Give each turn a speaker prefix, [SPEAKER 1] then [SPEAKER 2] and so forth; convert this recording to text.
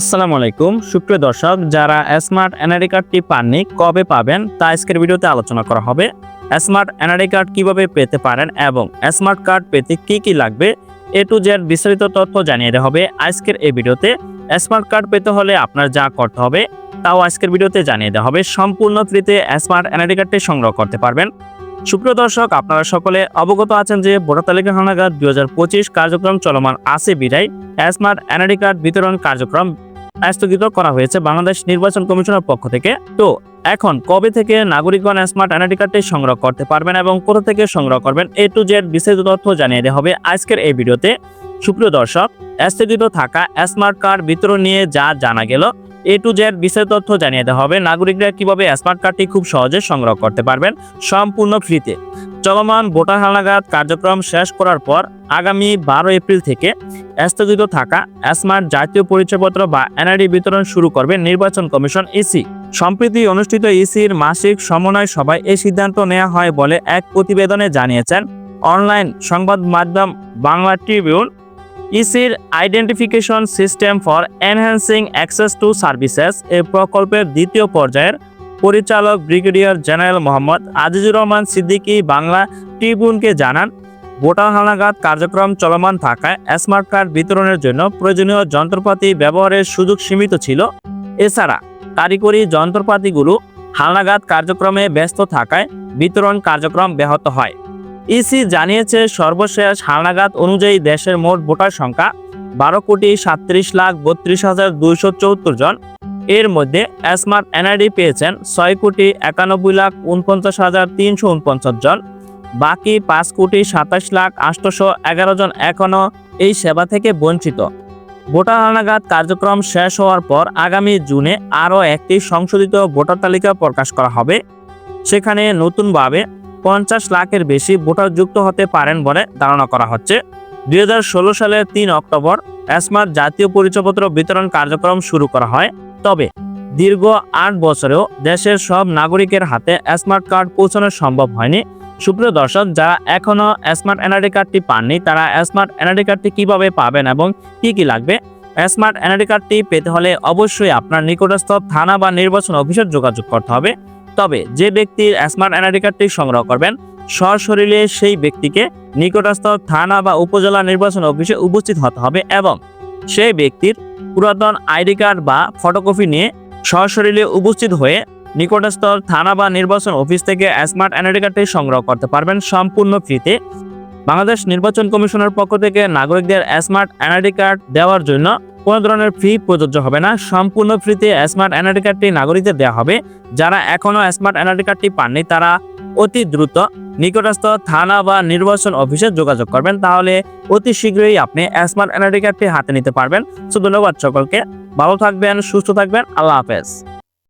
[SPEAKER 1] আসসালামু আলাইকুম। সুপ্রিয় দর্শক, যারা স্মার্ট এনআইডি কার্ডটি পাননি, কবে পাবেন তা আজকের ভিডিওতে আলোচনা করা হবে। স্মার্ট এনআইডি কার্ড কীভাবে পেতে পারেন এবং স্মার্ট কার্ড পেতে কি কি লাগবে, এ টু জেড বিস্তারিত তথ্য জানিয়ে দেওয়া হবে আজকের এই ভিডিওতে। স্মার্ট কার্ড পেতে হলে আপনার যা করতে হবে, তাও আজকের ভিডিওতে জানিয়ে দেওয়া হবে। সম্পূর্ণ ফ্রিতে স্মার্ট এনআইডি কার্ডটি সংগ্রহ করতে পারবেন। সুপ্রিয় দর্শক, আপনারা সকলে অবগত আছেন যে ভোটার তালিকা হানাগার দুই কার্যক্রম চলমান আছে বিদায়। স্মার্ট এনআইডি কার্ড বিতরণ কার্যক্রম স্থগিত করা হয়েছে বাংলাদেশ নির্বাচন কমিশনের পক্ষ থেকে। তো এখন কবে থেকে নাগরিকগণ স্মার্ট আইডেন্টি কার্ডটি সংগ্রহ করতে পারবেন এবং কোথা থেকে সংগ্রহ করবেন এ টু জেড বিস্তারিত তথ্য জানিয়ে দেওয়া হবে আজকের এই ভিডিওতে। সুপ্রিয় দর্শক স্থগিত থাকা স্মার্ট কার্ড বিতরণ নিয়ে যা জানা গেল এ টু জেড বিস্তারিত তথ্য জানিয়ে দেওয়া হবে। নাগরিকরা কীভাবে স্মার্ট কার্ডটি খুব সহজে সংগ্রহ করতে পারবেন সম্পূর্ণ ফ্রিতে চলমান ভোটার হালনাগাদ কার্যক্রম শেষ করার পর আগামী বারো এপ্রিল থেকে স্থগিত থাকা স্মার্ট জাতীয় পরিচয়পত্র বা এনআইডি বিতরণ শুরু করবে নির্বাচন কমিশন ইসি সম্প্রতি অনুষ্ঠিত ইসির মাসিক সমন্বয় সভায় এই সিদ্ধান্ত নেওয়া হয় বলে এক প্রতিবেদনে জানিয়েছেন। অনলাইন সংবাদ মাধ্যম বাংলা ট্রিবিউন ইসির identification system for enhancing access to services এই প্রকল্পের দ্বিতীয় পর্যায়ের পরিচালক ব্রিগেডিয়ার জেনারেল মোহাম্মদ আজিজুর রহমান সিদ্দিকী বাংলা ট্রিবিউনকে জানান, ভোটার হানাগাদ কার্যক্রম চলমান থাকায় স্মার্ট কার্ড বিতরণের জন্য প্রয়োজনীয় যন্ত্রপাতি ব্যবহারের সুযোগ সীমিত ছিল। এছাড়া কারিগরি যন্ত্রপাতিগুলো হালনাগাদ কার্যক্রমে ব্যস্ত থাকায় বিতরণ কার্যক্রম ব্যাহত হয়। ইসি জানিয়েছে সর্বশেষ হালনাগাদ অনুযায়ী দেশের মোট ভোটার সংখ্যা বারো কোটি সাতত্রিশ লাখ বত্রিশ হাজার দুইশো চৌত্তর জন। এর মধ্যে স্মার্ট এনআইডি পেয়েছেন ছয় কোটি একানব্বই লাখ উনপঞ্চাশ হাজার তিনশো উনপঞ্চাশ জন। বাকি পাঁচ কোটি সাতাশ লাখ আটশোশো এগারো জন এখনও এই সেবা থেকে বঞ্চিত। ভোটার হানাগাদ কার্যক্রম শেষ হওয়ার পর আগামী জুনে আরও একটি সংশোধিত ভোটার তালিকা প্রকাশ করা হবে। সেখানে নতুনভাবে পঞ্চাশ লাখের বেশি ভোটার যুক্ত হতে পারেন বলে ধারণা করা হচ্ছে। দু হাজার ষোলো সালের তিন অক্টোবর স্মার্ট জাতীয় পরিচয়পত্র বিতরণ কার্যক্রম শুরু করা হয়। তবে দীর্ঘ আট বছরেও দেশের সব নাগরিকের হাতে স্মার্ট কার্ড পৌঁছানো সম্ভব হয়নি। সুপ্রিয় দর্শক, যারা এখনও স্মার্ট এনআইডি কার্ডটি পাননি, তারা স্মার্ট এনআইডি কার্ডটি কীভাবে পাবেন এবং কি কি লাগবে? স্মার্ট এনআইডি কার্ডটি পেতে হলে অবশ্যই আপনার নিকটস্থ থানা বা নির্বাচন অফিসের যোগাযোগ করতে হবে। তবে যে ব্যক্তির স্মার্ট এনআইডি কার্ডটি সংগ্রহ করবেন, সশরীরে সেই ব্যক্তিকে নিকটস্থ থানা বা উপজেলা নির্বাচন অফিসে উপস্থিত হতে হবে এবং সেই ব্যক্তির পুরাতন আইডি কার্ড বা ফটোকপি নিয়ে সশরীরে উপস্থিত হয়ে নিকটস্থ থানা বা নির্বাচন অফিস থেকে স্মার্ট এনআইডি কার্ডটি সংগ্রহ করতে পারবেন সম্পূর্ণ ফ্রিতে। বাংলাদেশ নির্বাচন কমিশনের পক্ষ থেকে নাগরিকদের স্মার্ট এনআইডি কার্ড দেওয়ার জন্য কোনো ধরনের ফি প্রযোজ্য হবে না। সম্পূর্ণ ফ্রিতে স্মার্ট এনআরডি কার্ডটি নাগরিকদের দেওয়া হবে। যারা এখনও স্মার্ট এনআরডি কার্ডটি পাননি, তারা অতি দ্রুত নিকটস্থ থানা বা নির্বাচন অফিসে যোগাযোগ করবেন। তাহলে অতি শীঘ্রই আপনি স্মার্ট এনআরডি কার্ডটি হাতে নিতে পারবেন। সো ধন্যবাদ সকলকে। ভালো থাকবেন, সুস্থ থাকবেন। আল্লাহ হাফেজ।